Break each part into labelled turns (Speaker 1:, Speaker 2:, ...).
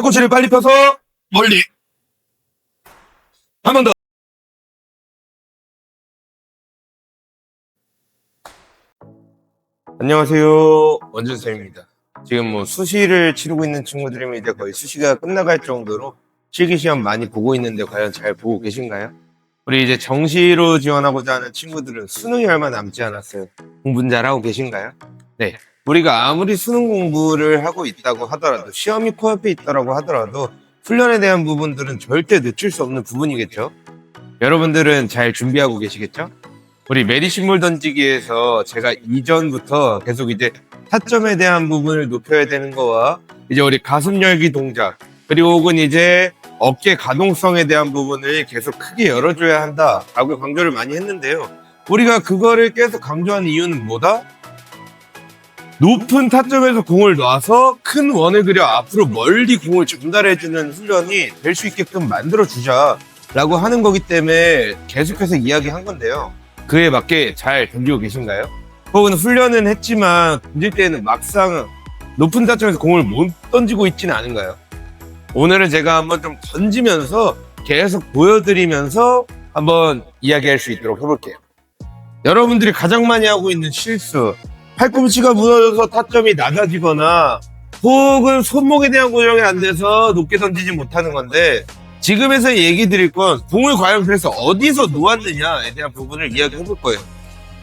Speaker 1: 팔꿈치를 빨리 펴서 멀리. 한 번 더. 안녕하세요. 원준 쌤입니다. 지금 뭐 수시를 치르고 있는 친구들이면 이제 거의 수시가 끝나갈 정도로 실기시험 많이 보고 있는데 과연 잘 보고 계신가요? 우리 이제 정시로 지원하고자 하는 친구들은 수능이 얼마 남지 않았어요. 공부는 잘하고 계신가요? 네. 우리가 아무리 수능 공부를 하고 있다고 하더라도 시험이 코앞에 있다고 하더라도 훈련에 대한 부분들은 절대 늦출 수 없는 부분이겠죠. 여러분들은 잘 준비하고 계시겠죠? 우리 메디신물 던지기에서 제가 이전부터 계속 이제 타점에 대한 부분을 높여야 되는 거와 이제 우리 가슴 열기 동작 그리고 혹은 이제 어깨 가동성에 대한 부분을 계속 크게 열어줘야 한다라고 강조를 많이 했는데요. 우리가 그거를 계속 강조하는 이유는 뭐다? 높은 타점에서 공을 놔서 큰 원을 그려 앞으로 멀리 공을 전달해주는 훈련이 될 수 있게끔 만들어주자 라고 하는 거기 때문에 계속해서 이야기한 건데요. 그에 맞게 잘 던지고 계신가요? 혹은 훈련은 했지만 던질 때는 막상 높은 타점에서 공을 못 던지고 있지는 않은가요? 오늘은 제가 한번 좀 던지면서 계속 보여드리면서 한번 이야기할 수 있도록 해볼게요. 여러분들이 가장 많이 하고 있는 실수, 팔꿈치가 무너져서 타점이 낮아지거나 혹은 손목에 대한 고정이 안 돼서 높게 던지지 못하는 건데 지금에서 얘기 드릴 건 공을 과연 그래서 어디서 놓았느냐에 대한 부분을 이야기해 볼 거예요.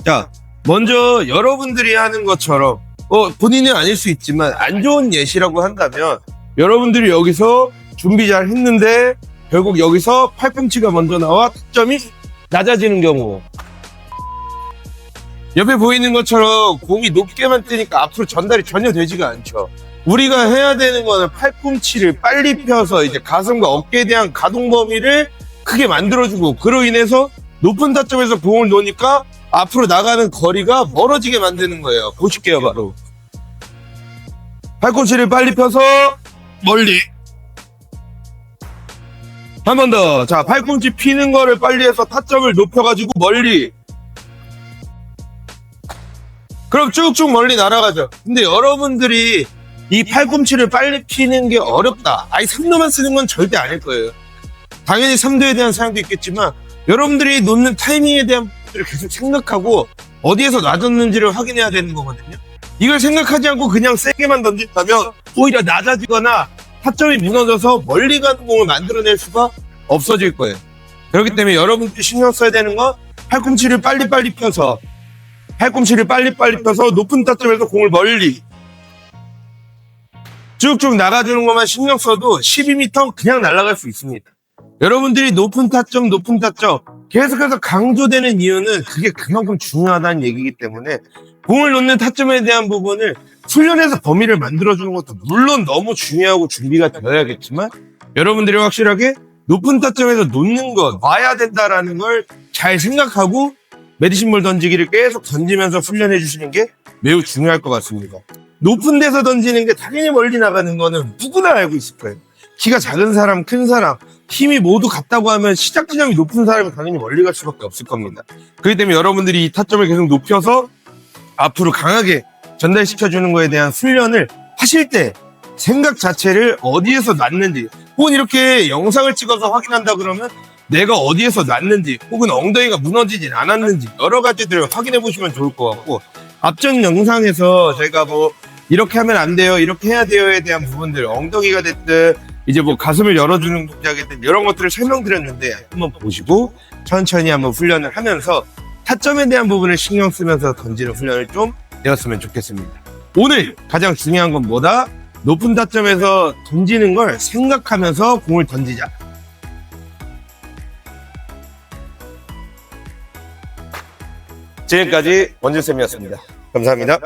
Speaker 1: 자, 먼저 여러분들이 하는 것처럼 어, 본인은 아닐 수 있지만 안 좋은 예시라고 한다면 여러분들이 여기서 준비 잘 했는데 결국 여기서 팔꿈치가 먼저 나와 타점이 낮아지는 경우 옆에 보이는 것처럼 공이 높게만 뜨니까 앞으로 전달이 전혀 되지가 않죠. 우리가 해야 되는 거는 팔꿈치를 빨리 펴서 이제 가슴과 어깨에 대한 가동 범위를 크게 만들어주고 그로 인해서 높은 타점에서 공을 놓으니까 앞으로 나가는 거리가 멀어지게 만드는 거예요. 보실게요, 바로. 팔꿈치를 빨리 펴서 멀리. 한 번 더. 자, 팔꿈치 피는 거를 빨리 해서 타점을 높여가지고 멀리. 그럼 쭉쭉 멀리 날아가죠. 근데 여러분들이 이 팔꿈치를 빨리 피는 게 어렵다. 아니, 3도만 쓰는 건 절대 아닐 거예요. 당연히 3도에 대한 사용도 있겠지만, 여러분들이 놓는 타이밍에 대한 것들을 계속 생각하고, 어디에서 낮았는지를 확인해야 되는 거거든요. 이걸 생각하지 않고 그냥 세게만 던진다면, 오히려 낮아지거나, 타점이 무너져서 멀리 가는 공을 만들어낼 수가 없어질 거예요. 그렇기 때문에 여러분들이 신경 써야 되는 건, 팔꿈치를 빨리빨리 펴서, 팔꿈치를 빨리빨리 펴서 높은 타점에서 공을 멀리 쭉쭉 나가주는 것만 신경 써도 12m 그냥 날아갈 수 있습니다. 여러분들이 높은 타점, 높은 타점 계속해서 강조되는 이유는 그게 그만큼 중요하다는 얘기이기 때문에 공을 놓는 타점에 대한 부분을 훈련해서 범위를 만들어주는 것도 물론 너무 중요하고 준비가 되어야겠지만 여러분들이 확실하게 높은 타점에서 놓는 것, 놔야 된다라는 걸 잘 생각하고 메디신볼 던지기를 계속 던지면서 훈련해 주시는 게 매우 중요할 것 같습니다. 높은 데서 던지는 게 당연히 멀리 나가는 거는 누구나 알고 있을 거예요. 키가 작은 사람, 큰 사람, 힘이 모두 같다고 하면 시작 지점이 높은 사람이 당연히 멀리 갈 수밖에 없을 겁니다. 그렇기 때문에 여러분들이 이 타점을 계속 높여서 앞으로 강하게 전달시켜 주는 거에 대한 훈련을 하실 때 생각 자체를 어디에서 놨는지 혹은 이렇게 영상을 찍어서 확인한다 그러면 내가 어디에서 놨는지 혹은 엉덩이가 무너지진 않았는지 여러 가지들을 확인해 보시면 좋을 것 같고 앞전 영상에서 저희가 뭐 이렇게 하면 안 돼요 이렇게 해야 돼요에 대한 부분들 엉덩이가 됐든 이제 뭐 가슴을 열어주는 동작이든 이런 것들을 설명드렸는데 한번 보시고 천천히 한번 훈련을 하면서 타점에 대한 부분을 신경 쓰면서 던지는 훈련을 좀 되었으면 좋겠습니다. 오늘 가장 중요한 건 뭐다? 높은 타점에서 던지는 걸 생각하면서 공을 던지자. 지금까지 원준쌤이었습니다. 감사합니다.